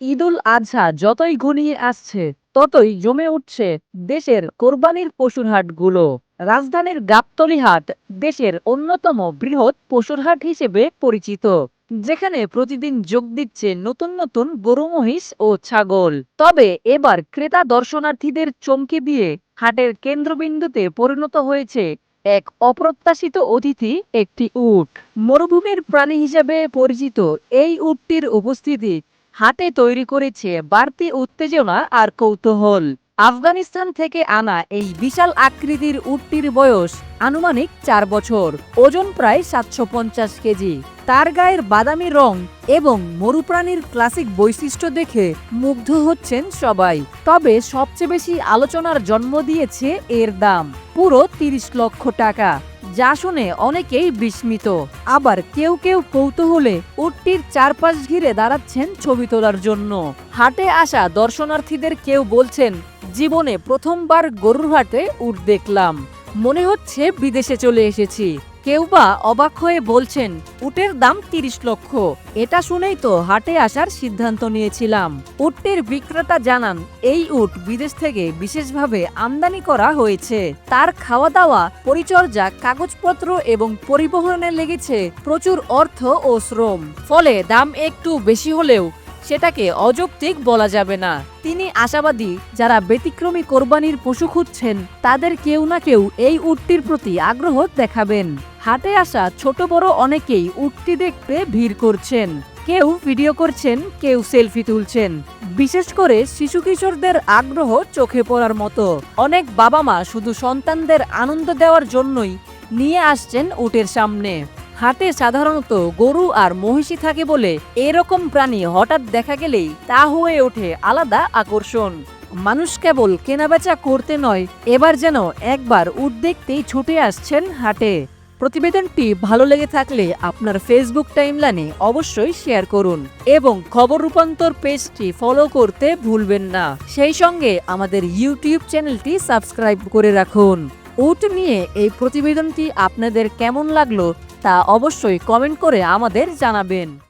ঈদুল আজহা যতই ঘনিয়ে আসছে, ততই জমে উঠছে দেশের কোরবানির পশুর হাটগুলো। রাজধানীর গাবতলী হাট দেশের অন্যতম বৃহৎ পশুর হাট হিসেবে পরিচিত, যেখানে প্রতিদিন যোগ দিচ্ছে নতুন নতুন গরু, মহিষ ও ছাগল। তবে এবার ক্রেতা দর্শনার্থীদের চমকে দিয়ে হাটের কেন্দ্রবিন্দুতে পরিণত হয়েছে এক অপ্রত্যাশিত অতিথি, একটি উট। মরুভূমির প্রাণী হিসেবে পরিচিত এই উটটির উপস্থিতি হাটে তৈরি করেছে বাড়তি উত্তেজনা আর কৌতূহল। আফগানিস্তান থেকে আনা এই বিশাল আকৃতির উটটির বয়স আনুমানিক চার বছর। ওজন প্রায় সাতশো পঞ্চাশ কেজি। তার গায়ের বাদামি রং এবং মরুপ্রাণীর ক্লাসিক বৈশিষ্ট্য দেখে মুগ্ধ হচ্ছেন সবাই। তবে সবচেয়ে বেশি আলোচনার জন্ম দিয়েছে এর দাম, পুরো তিরিশ লক্ষ টাকা। যা শুনে অনেকেই বিস্মিত। আবার কেউ কেউ কৌতূহলে উটটির চারপাশ ঘিরে দাঁড়াচ্ছেন ছবি তোলার জন্য। হাটে আসা দর্শনার্থীদের কেউ বলছেন, জীবনে প্রথমবার গরুর হাটে উট দেখলাম। মনে হচ্ছে বিদেশে চলে এসেছি। কেউ বা অবাক হয়ে বলছেন, উটের দাম তিরিশ লক্ষ। এটা শুনেই তো হাটে আসার সিদ্ধান্ত নিয়েছিলাম। উটটির বিক্রেতা জানান, এই উট বিদেশ থেকে বিশেষভাবে আমদানি করা হয়েছে। তার খাওয়া দাওয়া পরিচর্যা, কাগজপত্র এবং পরিবহনে লেগেছে প্রচুর অর্থ ও শ্রম। ফলে দাম একটু বেশি হলেও সেটাকে অযৌক্তিক বলা যাবে না। তিনি আশাবাদী, যারা ব্যতিক্রমী কোরবানির পশু খুঁজছেন, তাদের কেউ না কেউ এই উটটির প্রতি আগ্রহ দেখাবেন। হাটে আসা ছোট বড় অনেকেই উটটি দেখতে ভিড় করছেন। কেউ ভিডিও করছেন, কেউ সেলফি তুলছেন। বিশেষ করে শিশু কিশোরদের আগ্রহ চোখে পড়ার মতো। অনেক বাবা মা শুধু সন্তানদের আনন্দ দেওয়ার জন্যই নিয়ে আসছেন উটের সামনে। হাটে সাধারণত গরু আর মহিষী থাকে বলে এরকম প্রাণী হঠাৎ দেখা গেলেই তা হয়ে ওঠে আলাদা আকর্ষণ। মানুষ কেবল কেনাবেচা করতে নয়, এবার যেন একবার উট দেখতেই ছুটে আসছেন হাটে। প্রতিবেদনটি ভালো লেগে থাকলে আপনার ফেসবুক টাইমলাইনে অবশ্যই শেয়ার করুন এবং খবর রূপান্তর পেজটি ফলো করতে ভুলবেন না। সেই সঙ্গে আমাদের ইউটিউব চ্যানেলটি সাবস্ক্রাইব করে রাখুন। উট নিয়ে এই প্রতিবেদনটি আপনাদের কেমন লাগল তা অবশ্যই কমেন্ট করে আমাদের জানাবেন।